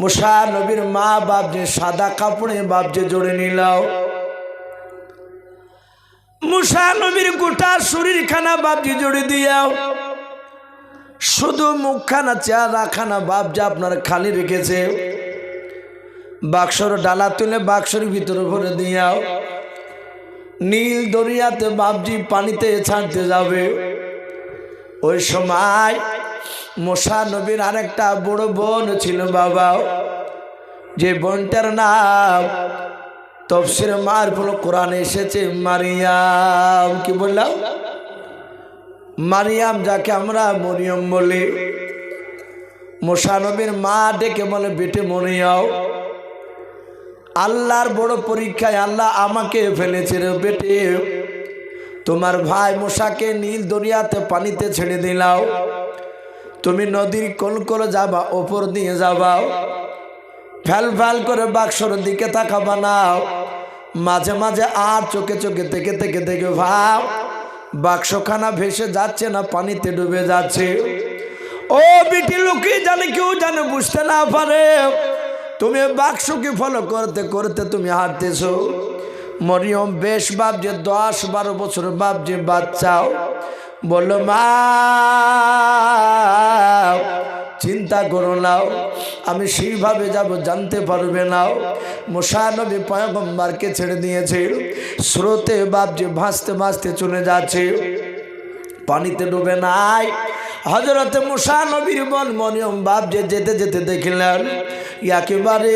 মুসা নবীর মা বাপ যে সাদা কাপড়ে বাপ যে জড়ে নিলাও। মুসা নবীর গোটা শরীর খানা বাপজি জড়ে দিয়াও। শুধু মুখখানা চেহারা খানা বাপ যে আপনার খালি রেখেছে। বাক্সর ডালা তুলে বাক্সর ভিতরে ভরে দিয়াও। নীল দরিয়াতে বাপজি পানিতে ছাড়তে যাবে। ওই সময় মোসা নবীর আরেকটা বড় বোন ছিল বাবা যে বোনটার নাম তফসির মার কোনো কোরআনে এসেছে, মারিয়াম। কি বললাম? মারিয়াম যাকে আমরা মরিয়ম বলি। মোশানবীর মা ডেকে বলে, বেটে মরিয়াও, আল্লাহর বড় পরীক্ষায় আল্লাহ আমাকে ফেলেছে রে বেটে। তোমার ভাই মশাকে নীল দরিয়াতে পানিতে ছেড়ে দিলাও। তুমি নদীর কোল কোল যাবা, ওপর দিয়ে যাবাও। ফ্যাল ফ্যাল করে বাক্সর দিকে তাকাবা নাও। মাঝে মাঝে আর চোখে চোখে থেকে থেকে থেকে ভাব, বাক্সখানা ভেসে যাচ্ছে না, পানিতে ডুবে যাচ্ছে। ও বিটি লুকি, জানে কেউ জানে, বুঝতে না পারে। তুমি বাক্সকে ফলো করতে করতে তুমি হাঁটতেছো। মরিয়ম, বেশ বাপ যে দশ বারো বছর বাপ যে বাচ্চাও। বলল, মা, চিন্তা করো নাও আমি সেইভাবে যাব, জানতে পারবে নাও মোশানবী পয়গম্বারকে ছেড়ে দিয়েছে। স্রোতে বাপ যে ভাসতে ভাসতে চলে যাচ্ছে। পানিতে ডুবে নাই। হজরতে মুসানবীর বল মনিয়ম বাপ যে যেতে যেতে দেখিলেন, একেবারে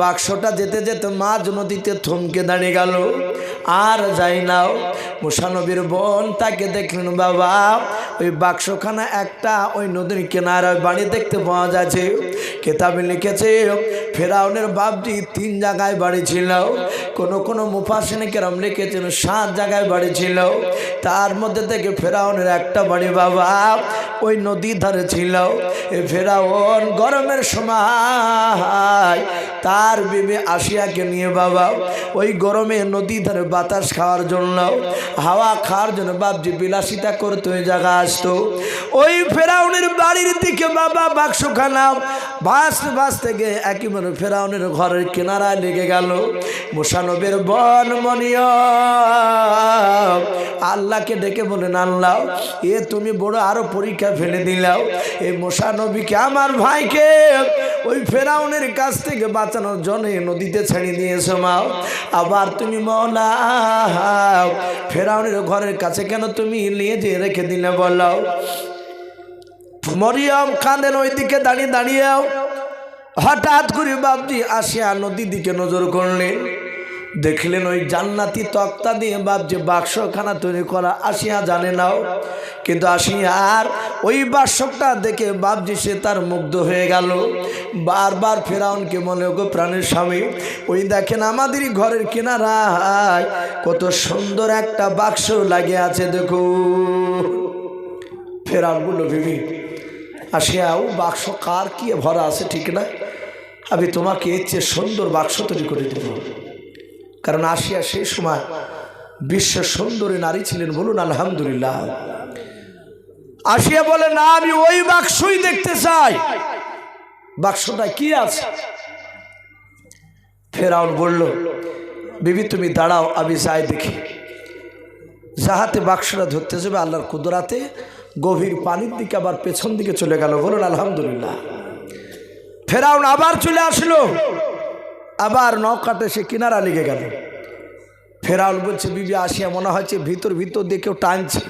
বাক্সটা যেতে যেতে মাঝ নদীতে থমকে দাঁড়িয়ে গেল। আর যাই নাও। মুসানবীর বোন তাকে দেখলেন, বাবা, ওই বাক্সখানা একটা, ওই নদীর কেনারায় বাড়ি দেখতে পাওয়া যাচ্ছে। কেতাবে লিখেছে, ফেরাউনের বাপজি তিন জায়গায় বাড়ি ছিল। কোনো কোনো মুফাসিনে কেরাম লিখেছেন সাত জায়গায় বাড়ি ছিল। তার মধ্যে থেকে ফেরাউনের একটা বাড়ি, বাবা, ওই নদীর ধারে ছিল। এ ফেরাউন গরমের সময় তার বিবে আসিয়াকে নিয়ে, বাবা, ওই গরমে নদী ধারে বাতাস খাওয়ার জন্য, হাওয়া খাওয়ার জন্য বাপজি বিলাসিতা করতে ওই জায়গা আসতো। ওই ফেরাউনের বাড়ির দিকে বাবা বাক্সখানা বাঁচতে বাঁচতে গিয়ে একেবারে ফেরাউনের ঘরের কিনারায় লেগে গেল। মোশানবের বন মনিয়, আল্লাহকে ডেকে বলেন আল্লাহ এ তুমি বড় আরও পরীক্ষা ফেলে দিলাও। এই মোশানবীকে আমার ভাইকে ওই ফেরাউনের কাছ থেকে বাঁচানোর জন্য নদীতে ছেড়ে দিয়েছ মাও আবার তুমি মৌলা ফেরাউনের ঘরের কাছে কেন তুমি নিয়ে যেয়ে রেখে দিলে বলো? মরিয়ম কাঁদেন ওই দিকে দাঁড়িয়ে দাঁড়িয়েও। হঠাৎ করে বাপজি আসিয়া নদীর দিকে নজর করলেন। দেখলেন ওই জান্নাতি তক্তা দিয়ে বাপজি বাক্সখানা তৈরি করা আসিয়া জানে নাও। কিন্তু আসিয়া আর ওই বাক্সটা দেখে বাপজি সে তার মুগ্ধ হয়ে গেল। বারবার ফেরাউনকে মনে গো প্রাণের স্বামী। ওই দেখেন আমাদেরই ঘরের কিনারায় কত সুন্দর একটা বাক্স লাগে আছে দেখো ফেরাউন বলল ভেবি আসিয়াও বাক্স কার কি ভরা আছে, ঠিক না? আমি তোমাকে এর চেয়ে সুন্দর বাক্স তৈরি করে দেব। কারণ আসিয়া সেই সময় বিশ্ব সুন্দরী নারী ছিলেন বলুন, আলহামদুলিল্লাহ। আসিয়া বলে, না, আমি ওই বাক্সই দেখতে চাই। বাক্সটা কি আছে? ফেরাউন বলল, বিবি, তুমি দাঁড়াও, আমি যাই দেখি। যাহাতে বাক্সটা ধরতে যাবে, আল্লাহর কুদরাতে গভীর পানির দিকে আবার পেছন দিকে চলে গেল। বলুন, আলহামদুলিল্লাহ। ফেরাউন আবার চলে আসলো। আবার নৌকাতে সে কিনারা লেগে গেল। ফেরাউন বলছে, বিবি, আসিয়া মনে হচ্ছে ভিতর ভিতর দিয়ে কেউ টানছে।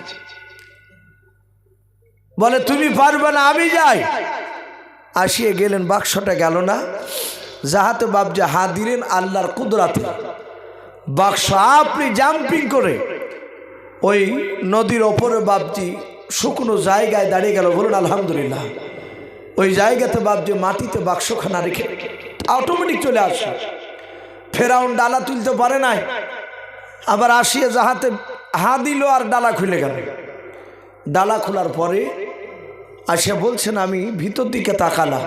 বলে, তুমি পারবে না, আমি যাই। আসিয়ে গেলেন, বাক্সটা গেল না। যাহাতে বাবজা হা দিলেন আল্লাহর কুদরাতে। বাক্স আপনি জাম্পিং করে ওই নদীর ওপরে বাপজি শুকনো জায়গায় দাঁড়িয়ে গেল। বলুন আলহামদুলিল্লাহ। ওই জায়গাতে বাপজি মাটিতে বাক্সখানা রেখে অটোমেটিক চলে আসে। ফেরাউন ডালা তুলতে পারে নাই। আবার আসিয়ে যাহাতে হা দিল আর ডালা খুলে গেল। ডালা খোলার পরে আসিয়া বলছেন, আমি ভিতর দিকে তাকালাম।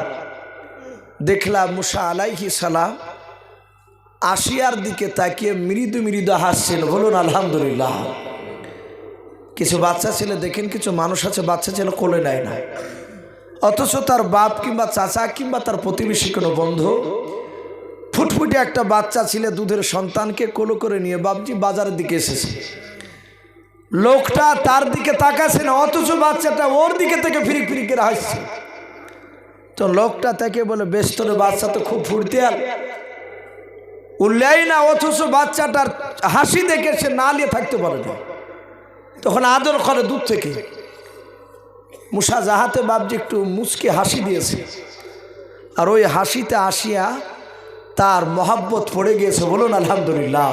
দেখলাম মুসা আলাইহি সালাম আসিয়ার দিকে তাকিয়ে মৃদু মৃদু হাসছেন বলুন, আলহামদুলিল্লাহ। কিছু বাচ্চা ছেলে, দেখেন কিছু মানুষ আছে, বাচ্চা ছেলে কোলে নেয় না। অথচ তার বাপ কিংবা চাচা কিংবা তার প্রতিবেশী কোনো বন্ধু ফুটফুটে একটা বাচ্চা ছিলে দুধের সন্তানকে কোলো করে নিয়ে বাপজি বাজারের দিকে এসেছে। লোকটা তার দিকে তাকাছে না, অথচ বাচ্চাটা ওর দিকে থেকে ফিরি ফিরি করে হাসছে। তো লোকটা তাকে বলে বেস্তরে বাচ্চা তো খুব ফুর্তিয়াল। উল্লেই না, অথচ বাচ্চাটার হাসি দেখে সে না নিয়ে থাকতে পারে না। তখন আদর করে দূর থেকে। মুসা জাহাতে বাবজি একটু মুচকে হাসি দিয়েছে। আর ওই হাসিতে আসিয়া তার মহাব্বত পড়ে গিয়েছে বলুন আলহামদুলিল্লাহ।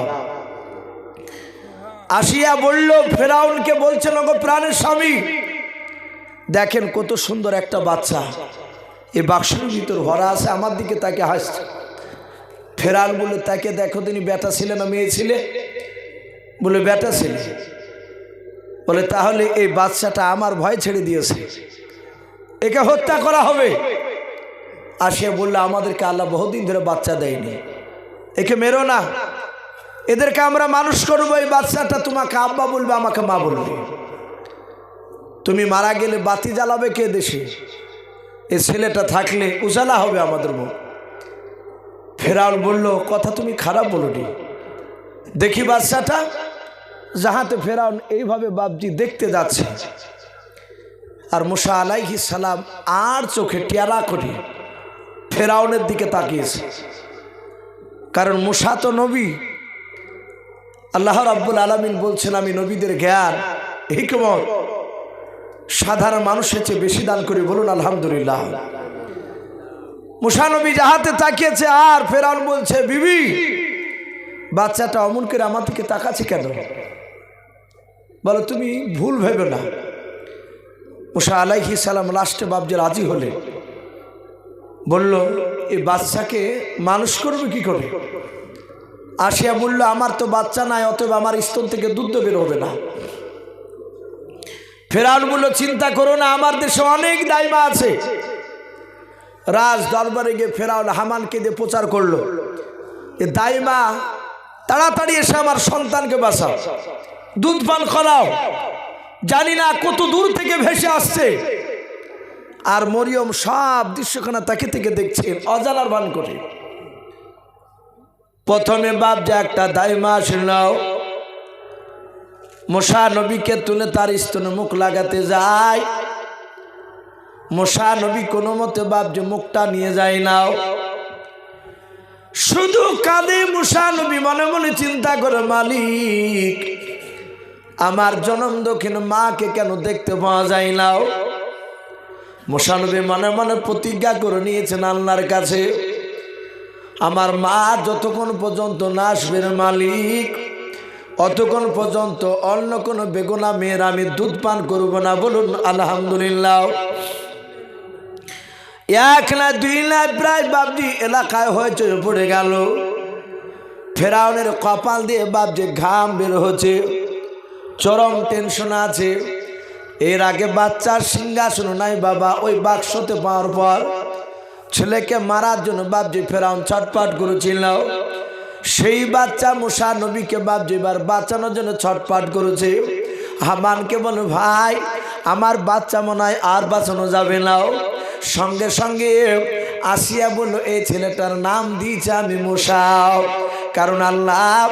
আসিয়া বলল, ফেরাউনকে বলছেন গো প্রাণের স্বামী, দেখেন কত সুন্দর একটা বাচ্চা। এই বাক্সের ভিতর ভরা আছে, আমার দিকে তাকে হাসছে। ফেরান বলে তাকে দেখো, তিনি বেটা ছিলে না মেয়ে ছিলে? বলে বেটা ছিলে। বলে, তাহলে এই বাচ্চাটা আমার ভয় ছেড়ে দিয়েছে। একে হত্যা করা হবে। আর সে বলল, আমাদেরকে আল্লাহ বহুদিন ধরে বাচ্চা দেয়নি। একে মেরো না। এদেরকে আমরা মানুষ করব, এই বাচ্চাটা তোমাকে আব্বা বলবে, আমাকে মা বলবে। তুমি মারা গেলে বাতি জ্বালাবে কে দেশে? এ ছেলেটা থাকলে উজালা হবে আমাদের মুখ। ফেরাউন বলল, কথা তুমি খারাপ বলনি। দেখি বাচ্চাটা যাহাতে ফেরাউন এইভাবে বাপজি দেখতে যাচ্ছে। আর মুসা আলাইহি সালাম আর চোখে টিয়ারা করে ফেরাউনের দিকে তাকিয়েছে। কারণ মুসা তো নবী। আল্লাহ রাব্বুল আলমিন বলছেন, আমি নবীদের জ্ঞান, হিকমত, সাধারণ মানুষের চেয়ে বেশি দান করি। বলুন, আলহামদুলিল্লাহ। মুসানবী যাহাতে তাকিয়েছে আর ফেরাউন বলছে, বিবি, বাচ্চাটা অমন করে আমার দিকে তাকাচ্ছে কেন? বলো, তুমি ভুল ভেবে না মুসা আলাইহি সালাম লাস্টে বাবজে রাজি হলে। বলল এই বাচ্চাকে মানুষ করবে কি করে? আসিয়া বলল, আমার তো বাচ্চা নাই, অতএব আমার স্তন থেকে দুধ বের হবে না। ফেরাউন বলল, চিন্তা করো না, আমার দেশে অনেক দায়মা আছে। রাজ দরবারে গিয়ে ফেরাউন হামানকে দিয়ে প্রচার করল। যে দাইমা, তাড়াতাড়ি এসে আমার সন্তানকে বাঁচাও। দুধ পান করাও। জানি না কত দূর থেকে ভেসে আসছে। আর মরিয়ম সব দৃশ্যখানা তাকে থেকে দেখছেন অজানার বান করে। প্রথমে বাপ যে একটা দাইমা আসলাও মশা নবীকে তুলে তার স্তনে মুখ লাগাতে যায়। মশা নবী কোনো মতে বাপ যে মুখটা নিয়ে যায় নাও শুধু কাঁদে মুসা নবী, মনে মনে চিন্তা করে মালিক আমার জনম দক্ষিণ মাকে কেন দেখতে পাওয়া যায় নাও মোশানবী মনে মনে প্রতিজ্ঞা করে নিয়েছেন আল্লাহর কাছে, আমার মা যতক্ষণ পর্যন্ত না আসবে মালিক, অতক্ষণ পর্যন্ত অন্য কোনো বেগুনা মেয়ের আমি দুধ পান করব না বলুন আলহামদুলিল্লাহ। এক না দুই না প্রায় বাবজি এলাকায় হয়েছে, পড়ে গেল। ফেরাউনের কপাল দিয়ে বাবজি ঘাম বের হচ্ছে। চরম টেনশন আছে। এর আগে বাচ্চার সিংহাসন নাই বাবা, ওই বাক্সতে পাওয়ার পর ছেলেকে মারার জন্য বাবজি ফেরাউন ছটপট করেছিল। সেই বাচ্চা মুসা নবীকে বাবজি এবার বাঁচানোর জন্য ছটপট করেছে। হামানকে বলে ভাই, আমার বাচ্চা মনে হয় আর বাঁচানো যাবে না। সঙ্গে সঙ্গে আসিয়া বলল এই ছেলেটার নাম দিয়েছে আমি মুসাও কারণ আল্লাহ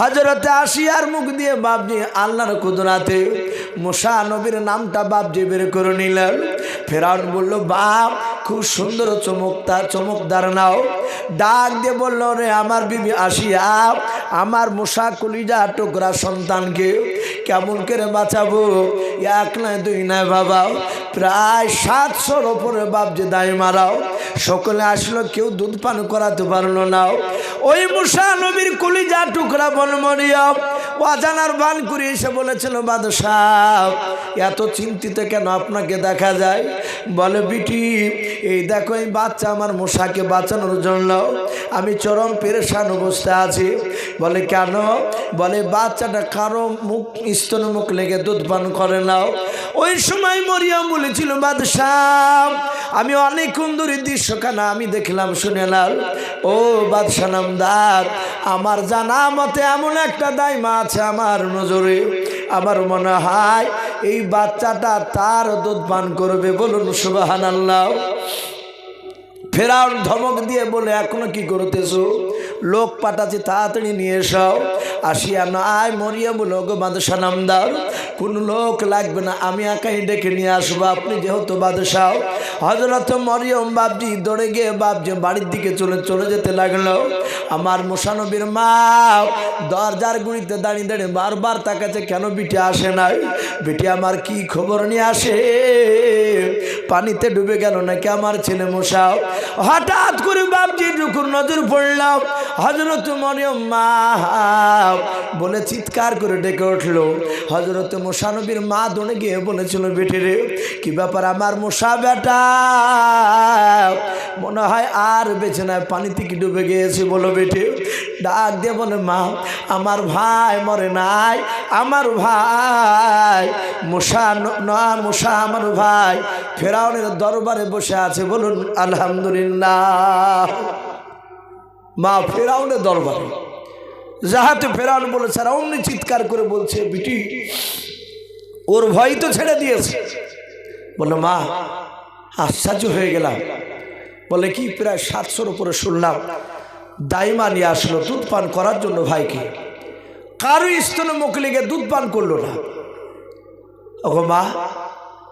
হজরতে আসিয়ার মুখ দিয়ে বাবজি আল্লাহর কুদরাতে মুসা নবীর নামটা বাবজি বের করে নিলেন ফেরাউন বলল, বাপ, খুব সুন্দর চমকদার চমকদার নাও। ডাক দিয়ে বলল, রে আমার বিবি আসিয়া, আমার মশা কলিজা টুকরা সন্তানকে কেমন করে বাঁচাবো? এক নয়, দুই নয়, বাবা, প্রায় সাতশোর ওপরে বাপ যে দায় মারাও, সকলে আসলো, কেউ দুধ পান করাতে পারল না। ওই মুসা নবীর কলিজা টুকরা বনমরিয়া অজানার বান করে এসে বলেছিল, বাদশাহ, এত চিন্তিত কেন আপনাকে দেখা যায়? বলে, বিটি, এই দেখো, এই বাচ্চা আমার মশাকে বাঁচানোর জন্য আমি চরম পেরেশান অবস্থায় আছি। বলে, কেন? বলে, বাচ্চাটা কারও মুখ, স্তন, মুখ লেগে দুধ পান করে নাও ওই সময় মরিয়াম বলেছিল, বাদশাহ আমি অনেক কুন্দরী দৃশ্য দৃশ্যখানা আমি দেখলাম, শুনে শুনেলাম ও বাদশাহ নামদার, আমার জানা মতে এমন একটা দাইমা আছে আমার নজরে। আমার মনে হয় এই বাচ্চাটা তার দুধ পান করবে, বলুন সুবাহান আল্লাহ ফেরাউন ধমক দিয়ে বলে, এখনও কি করতেছো? লোক পাঠাচ্ছি, তাড়াতাড়ি নিয়ে এসাও আসিয়া নয় মরিয়া বলো গো বাদশা নাম দাও কোনো লোক লাগবে না, আমি একাই ডেকে নিয়ে আসব। আপনি যেহেতু বাদশাও হজরত মরিয়ম বাপজি দৌড়ে গিয়ে বাপজি বাড়ির দিকে চলে চলে যেতে লাগল। আমার মুসানবীর মা দরজার গুড়িতে দাঁড়িয়ে দাঁড়িয়ে বারবার তাকাচ্ছে, কেন বিটে আসে নাই? বিটে আমার কি খবর নিয়ে আসে? পানিতে ডুবে গেল নাকি আমার ছেলে মশাও? হঠাৎ করে বাপজি রুকুর নজর পড়লাম হজরত মরিয়ম মা বলে চিৎকার করে ডেকে উঠল। হজরত মোশানবীর মা দোনে গিয়ে বলেছিল, বেটে রে, কি ব্যাপার আমার মশা বেটা? মনে হয় আর বেছে নয়, পানিতে কি ডুবে গিয়েছে বলো বেটে। ডাক দিয়ে বলে মা, আমার ভাই মরে নাই, আমার ভাই মশা না মশা আমার ভাই ফেরাউনের দরবারে বসে আছে। বলুন, আলহামদুলিল্লাহ। মা, ফেরাউনের দরবারে। যাহাতে ফেরাউন বলেছে, আর অমনি চিৎকার করে বলছে, বিটি, ওর ভয় তো ছেড়ে দিয়েছে। বলল, মা, আশ্চর্য হয়ে গেলাম। বলে, কি, প্রায় সাতশোর উপরে শুনলাম। দাইমা নিয়ে আসলো দুধ পান করার জন্য ভাইকে। কারও স্তনে মুখ লেগে দুধ পান করল না। ও মা,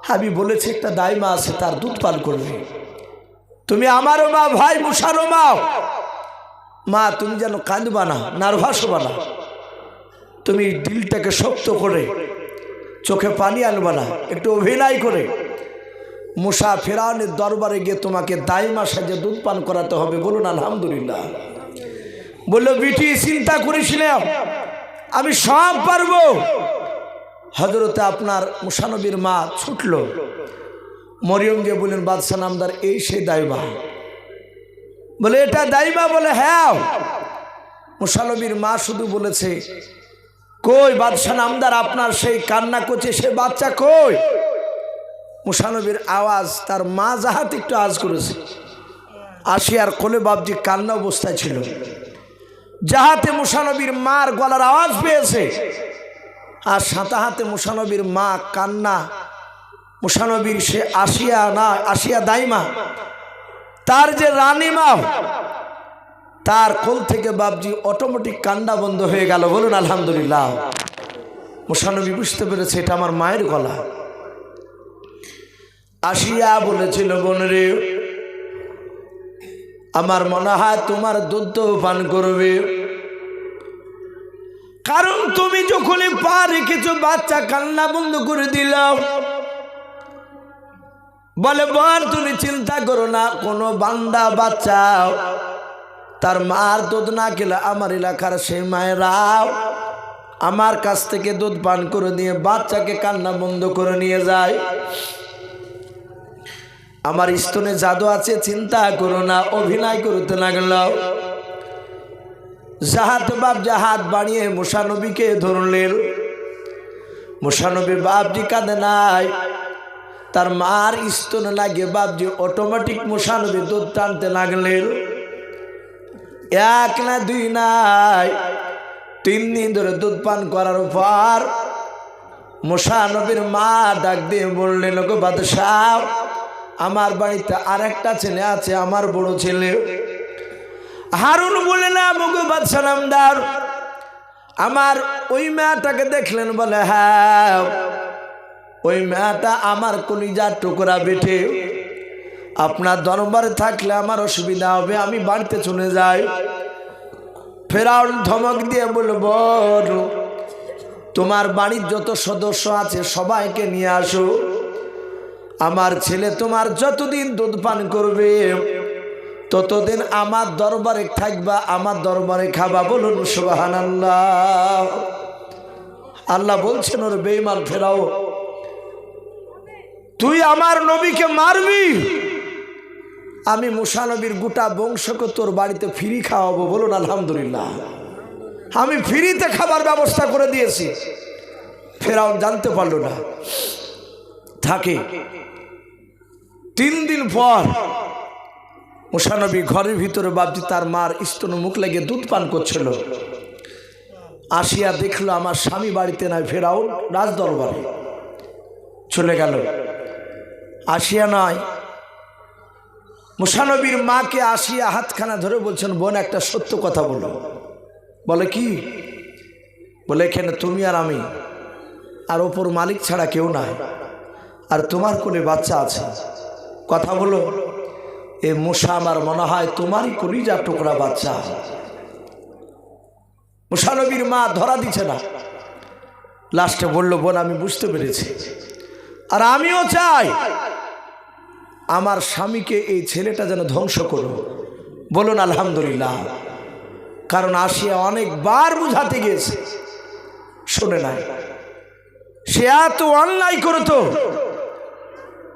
আমি বলেছি একটা দাইমা আছে, তার দুধ পান করবে। তুমি আমারও মা, ভাই মুসারও মা। মা, তুমি যেন কাঁদবা না, নার্ভাস হবা না। তুমি দিলটাকে শক্ত করে, চোখে পানি আনবা না, একটু অভিনয় করে। মুসা ফেরাউনের দরবারে গিয়ে তোমাকে দাইমা সাজে দুধ পান করাতে হবে বলুন, আলহামদুলিল্লাহ। বলল, বিটি, চিন্তা করেছিলাম আমি সব পারব। হজরতে আপনার মুসানবীর মা ছুটল। মরিয়ম গিয়ে বললেন, বাদশাহ নামদার, এই সেই দাইমা। বলে, এটা দাইমা? বলে হ্যাঁ। মুসানবীর মা শুধু বলেছে, কই বাদশাহ নামদার, আপনার সেই কান্না করছে, সে বাচ্চা কই? মুসানবীর আওয়াজ তার মা যাহাতে একটু আওয়াজ করেছে আসিয়ার কোলে বাবজি কান্না অবস্থায় ছিল। যাহাতে মুসানবীর মার গলার আওয়াজ পেয়েছে, আর সাঁতা হাতে মুসানবীর মা কান্না, মুসানবীর সে আসিয়া না, আসিয়া দাইমা, তার যে রানীমা তার কোল থেকে বাবজি অটোমেটিক কান্না বন্ধ হয়ে গেল। বলুন, আলহামদুলিল্লাহ। মুসানবী বুঝতে পেরেছে এটা আমার মায়ের গলা। আসিয়া বলেছিল বোনরে আমার মনে হয় তোমার দুধ পান করবে। কারণ তুমি যখনই পা রেখেছো, বাচ্চা কান্না বন্ধ করে দিলাম বলে বল তুমি চিন্তা করো না, কোনো বান্দা, বাচ্চা, তার মার দুধ না খেলে আমার এলাকার সেই মায়েরাও আমার কাছ থেকে দুধ পান করে দিয়ে বাচ্চাকে কান্না বন্ধ করে নিয়ে যায়। আমার স্তনে জাদু আছে, চিন্তা করো না, অভিনয় করতে লাগল। জাহাত বাপ জাহাত বানিয়ে মুসানবীকে ধরলেন। মুসানবী বাপজি কাঁদে নাই। তার মার স্তনে লাগে বাপজি অটোমেটিক মুসানবী দুধ টানতে লাগলেন। এক না দুই নাই, তিন দিন ধরে দুধ পান করার পর মুসানবীর মা ডাক দিয়ে বললেন গো বাদশাহ আমার বাড়িতে আরেকটা ছেলে আছে, আমার বড় ছেলে। হারুন বলে, না, মুগু বাদশালামদার আমার ওই মেয়েটাকে দেখলেন, বলে হ্যাঁ ওই মেয়েটা আমার কলিজার টুকরা বেটে। আপনার দরবারে থাকলে আমার অসুবিধা হবে, আমি বাড়িতে চলে যাই। ফেরাউন ধমক দিয়ে বলব তোমার বাড়ির যত সদস্য আছে, সবাইকে নিয়ে আসো। আমার ছেলে তোমার যতদিন দুধ পান করবে, ততদিন আমার দরবারে থাকবা, আমার দরবারে খাবা, বলুন সুবাহান আল্লাহ বলছেন, ওর বেইমান ফেরাও, তুই আমার নবীকে মারবি? আমি মুসানবীর গোটা বংশকে তোর বাড়িতে ফ্রি খাওয়াবো, বলুন আলহামদুলিল্লাহ। আমি ফ্রিতে খাবার ব্যবস্থা করে দিয়েছি। ফেরাও জানতে পারল না। থাকে। তিন দিন পর মুসানবী ঘরের ভিতরে বাবজি তার মার স্তন মুখ লেগে দুধ পান করছিল। আসিয়া দেখল আমার স্বামী বাড়িতে নাই ফেরাও রাজ দরবারে চলে গেল। আসিয়া নয় মুসানবীর মাকে আসিয়া হাতখানা ধরে বলছেন, বোন, একটা সত্য কথা বলো। বলে কি? বলে, এখানে তুমি আর আমি, আর ওপর মালিক ছাড়া কেউ নাই। আর তোমার কোলে বাচ্চা আছে। কথা বলো, এ মশা আমার মনে হয় তোমারই কলিজা টুকরা বাচ্চা। মুসানবীর মা ধরা দিছে না। লাস্টে বলল, বোন, আমি বুঝতে পেরেছি। আর আমিও চাই আমার স্বামীকে এই ছেলেটা যেন ধ্বংস করো বলুন, আলহামদুলিল্লাহ। কারণ আসিয়া অনেকবার বুঝাতে গিয়েছে। শোনে নাই। সে এত অন্যায় করতো।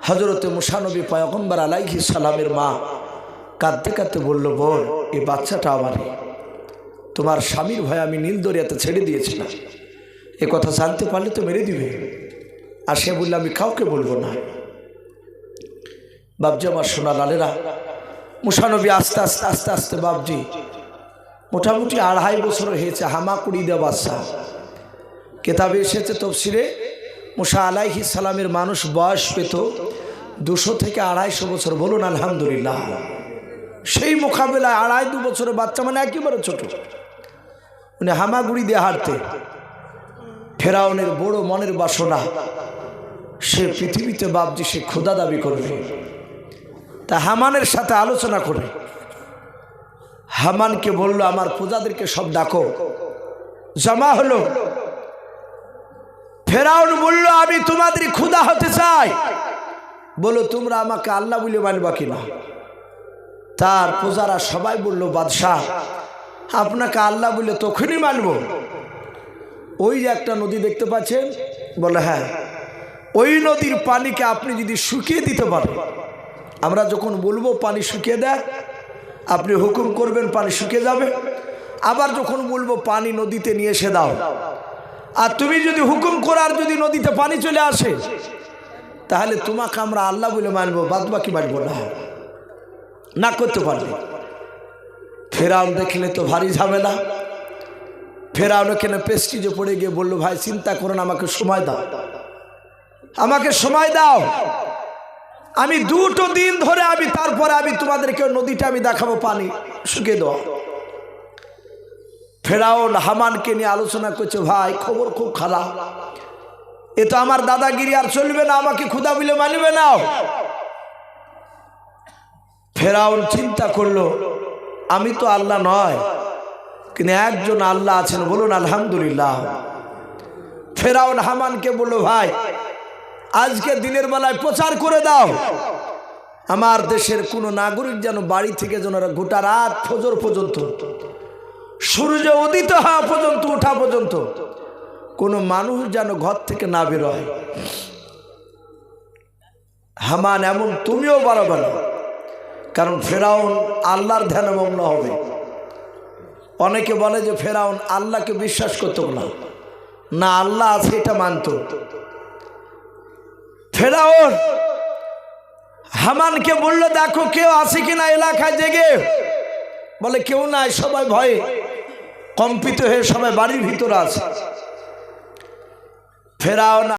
হজরতে মুসানবী পয়গম্বর আলাইহি সালামের মা কাঁদতে কাঁদতে বলল, বোন, এই বাচ্চাটা আমারই তোমার স্বামীর ভয় আমি নীল দরিয়াতে ছেড়ে দিয়েছিলাম। এ কথা জানতে পারলে তো মেরে দিবে। আর সে বললে, আমি কাউকে বলব না। বাবজি আমার সোনা লালেরা, মুসানবী আস্তে আস্তে আস্তে আস্তে বাবজি মোটামুটি আড়াই বছর হয়েছে হামাকুড়ি দেওয়া বাচ্চা কেতাবে এসেছে তফসিরে মুসা আলাইহি সালামের মানুষ বয়স পেত দুশো থেকে আড়াইশো বছর। বলুন, আলহামদুলিল্লাহ। সেই মোকাবেলায় আড়াই দু বছরের বাচ্চা মানে একেবারে ছোট। উনি হামাগুড়ি দিয়ে হাঁটতে। ফেরাউনের বড় মনের বাসনা, সে পৃথিবীতে বাপজি, সে ক্ষুদা দাবি করবে। তা হামানের সাথে আলোচনা করে। হামানকে বলল, আমার প্রজাদেরকে সব ডাকো। জমা হলো ফেরাউন বলল, আমি তোমাদের ক্ষুদা হতে চাই। বলো, তোমরা আমাকে আল্লাহ বলে মানবা কিনা? তার পূজারা সবাই বলল, বাদশাহ, আপনাকে আল্লাহ বলে তখনই মানব। ওই যে একটা নদী দেখতে পাচ্ছেন? বলে হ্যাঁ ওই নদীর পানিকে আপনি যদি শুকিয়ে দিতে পারেন, আমরা যখন বলব পানি শুকিয়ে দেয়, আপনি হুকুম করবেন পানি শুকিয়ে যাবে। আবার যখন বলব পানি নদীতে নিয়ে এসে দাও আর তুমি যদি হুকুম করার যদি নদীতে পানি চলে আসে, তাহলে তোমাকে আমরা আল্লাহ বলে মানবো বাদ বাকি মানবো না। না করতে পারবে। ফেরাউন দেখলে তো ভারী ঝামেলা। ফেরাউন এখানে পেস্টিজে পড়ে গিয়ে বলল, ভাই, চিন্তা করুন আমাকে সময় দাও। আমাকে সময় দাও। আমি দুটো দিন ধরে আমি, তারপরে আমি তোমাদেরকে নদীটা আমি দেখাবো, পানি শুকিয়ে দেওয়া। ফেরাউন হামানকে নিয়ে আলোচনা করছে, ভাই, খবর খুব খারাপ। এ তো আমার দাদাগিরি, আর চলবে না, আমাকে ক্ষুদা বিলে মানবে না। ফেরাউন চিন্তা করল, আমি তো আল্লাহ নয়, কিন্তু একজন আল্লাহ আছেন, বলুন আলহামদুলিল্লাহ। ফেরাউন হামানকে বলল, ভাই, আজকে দিনের বেলায় প্রচার করে দাও। আমার দেশের কোনো নাগরিক যেন বাড়ি থেকে যেন গোটা রাত ফজর পর্যন্ত সূর্য উদিত হওয়া পর্যন্ত ওঠা পর্যন্ত। কোনো মানুষ যেন ঘর থেকে না বেরোয়। হামান, এমন তুমিও বাড়াবে না। কারণ ফেরাউন আল্লাহর ধ্যানমগ্ন হবে। অনেকে বলে যে ফেরাউন আল্লাহকে বিশ্বাস করতো না। না, আল্লাহ আছে, এটা মানত। ফেরাউন, হামানকে বলল, দেখো কেউ আছে কিনা এলাকায় জেগে? বলে, কেউ নাই, সবাই ভয়ে। কম্পিত হয়ে সবাই বাড়ির ভিতরে আছে। ফেরাও না।